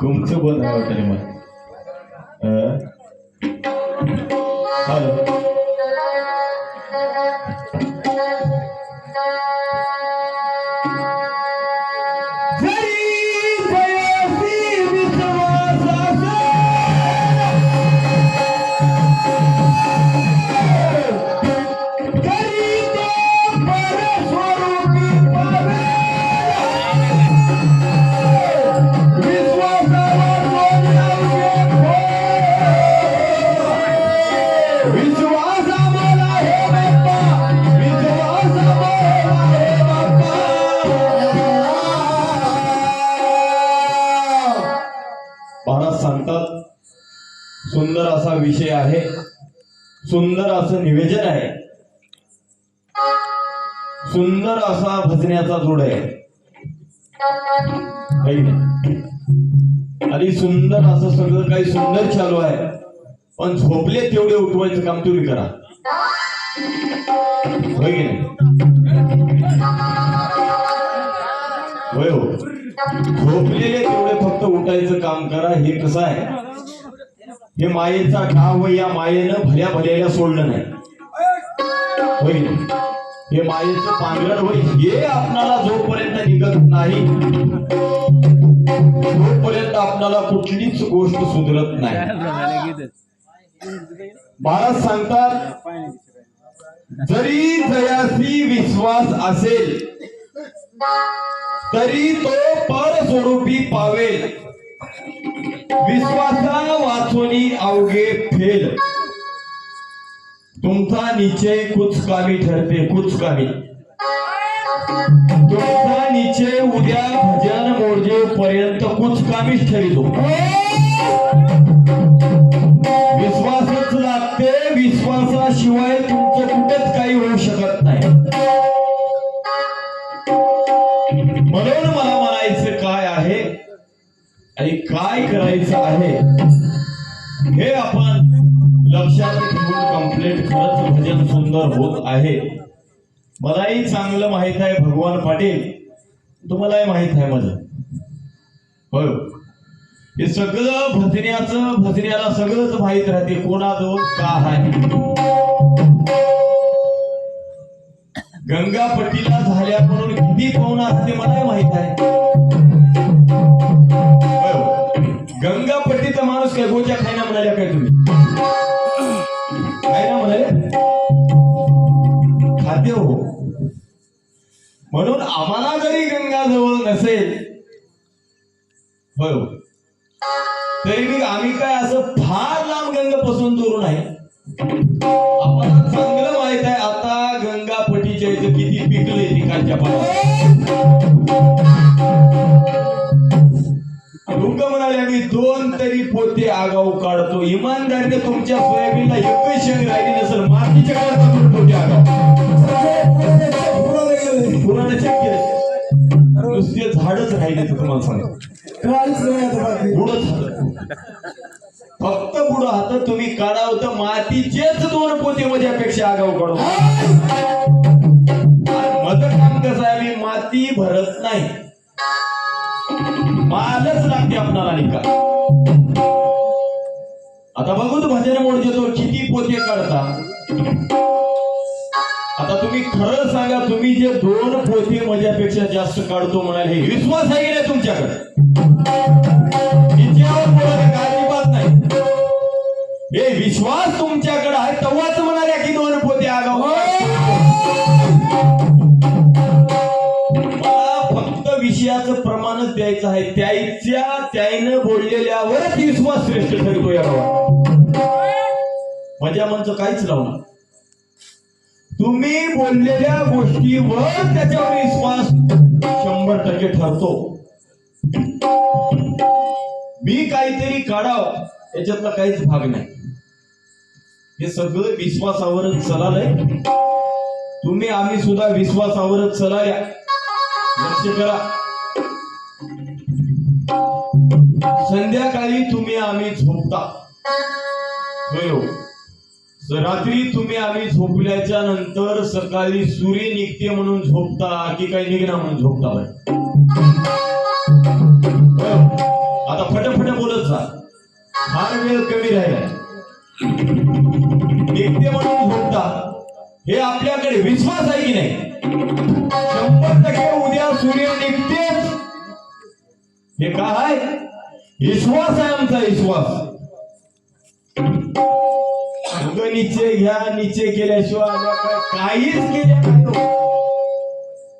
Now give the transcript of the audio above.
तुमचं बंद आहे मग. हॅलो सांगतात सुंदर असा विषय आहे. सुंदर असं निवेदन आहे. सुंदर असा भजण्याचा जोड आहे. आणि सुंदर असं सगळं काही सुंदर चालू आहे. पण झोपले तेवढे उठवायचं काम तुम्ही करा. होय की नाही? होय हो. झोपलेले तेवढे फक्त उठायचं काम करा हे कसं आहे? हे मायेचा ठाव या मायेनं भल्या भल्याला सोडलं नाही. हे मायेचं पांघरण होय हे आपणाला जोपर्यंत निघत नाही तोपर्यंत आपल्याला कुठलीच गोष्ट सुधरत नाही. महाराज सांगतात जरी जयासी विश्वास असेल तरी तो पर स्वरूपी पावेल. विश्वासा वाचोनी अवघे फेल. तुमचा निचय कुचकामी ठरते कुचकामी. तुमचा निचय उद्या भजन मोर्जे पर्यंत कुचकामीच ठरितो आणि काय करायचं आहे? हे आपण लक्षात ठेवून कंप्लीट खरंच भजन सुंदर होत आहे. मलाही चांगलं माहीत आहे भगवान पाटील. तुम्हालाही माहीत आहे माझं. होय. हे सगळं भजण्याचं भजण्याला सगळंच माहीत राहते. कोणाजवळ का आहे? गंगापट्टीला झाल्या म्हणून किती पाहुणा असते मलाही माहीत आहे. म्हणून आम्हाला जरी गंगा जवळ नसेल होय तरी मी आम्ही काय असं फार लांब गंगापासून दूर नाही. आम्हाला चांगलं माहीत आहे आता गंगा पटीच्या इथं किती पिकले पिकांच्या लोक म्हणाले आम्ही दोन तरी पोते आगाऊ काढतो. इमानदारीने तुमच्या सोयाबीनला एकही शेंग राहिली नसेल मातीच्या काळात दोन पोते आगाऊ. पुराने चेक केले नुसते झाडच राहिले तर तुम्हाला सांगतो बुडं झालं. फक्त बुड हात तुम्ही काढावं तर मातीचेच दोन पोते मध्यापेक्षा आगाऊ काढू. माझं काम कसं आहे? मी माती भरत नाही. मालच लागते आपणाला निकाल. आता बघू तो भजन मोड तो किती पोते काढता? आता तुम्ही खरं सांगा तुम्ही जे दोन पोते माझ्यापेक्षा जास्त काढतो म्हणाले हे विश्वास आहे की नाही तुमच्याकडे? अजिबात नाही. हे विश्वास तुमच्याकडे आहे तेव्हाच म्हणाल्या की दोन पोते आगाव मला फक्त विषयाचं प्रमाणच द्यायचं आहे. त्याच्या त्याईनं बोललेल्यावरच विश्वास श्रेष्ठ ठरतो या गावात मजा मनचं काहीच लावणार. तुम्ही बोललेल्या गोष्टीवर त्याच्यावर विश्वास शंभर टक्के ठरतो. मी काहीतरी काढाव याच्यातला काहीच भाग नाही. हे सगळं विश्वासावरच चलालंय. तुम्ही आम्ही सुद्धा विश्वासावरच चलाया लक्ष करा. संध्याकाळी तुम्ही आम्ही झोपता. होय हो. रात्री तुम्ही आम्ही झोपल्याच्या नंतर सकाळी सूर्य निघते म्हणून झोपता की काही निघणार म्हणून झोपता आता फटाफट बोलत जा. फार वेळ कमी राहिला निघते म्हणून झोपता. हे आपल्याकडे विश्वास आहे की नाही? शंभर टक्के उद्या सूर्य निघतेच हे काय विश्वास आहे आमचा विश्वास. उगं निश्चय घ्या निश्चय केल्याशिवाय काहीच केले नाही.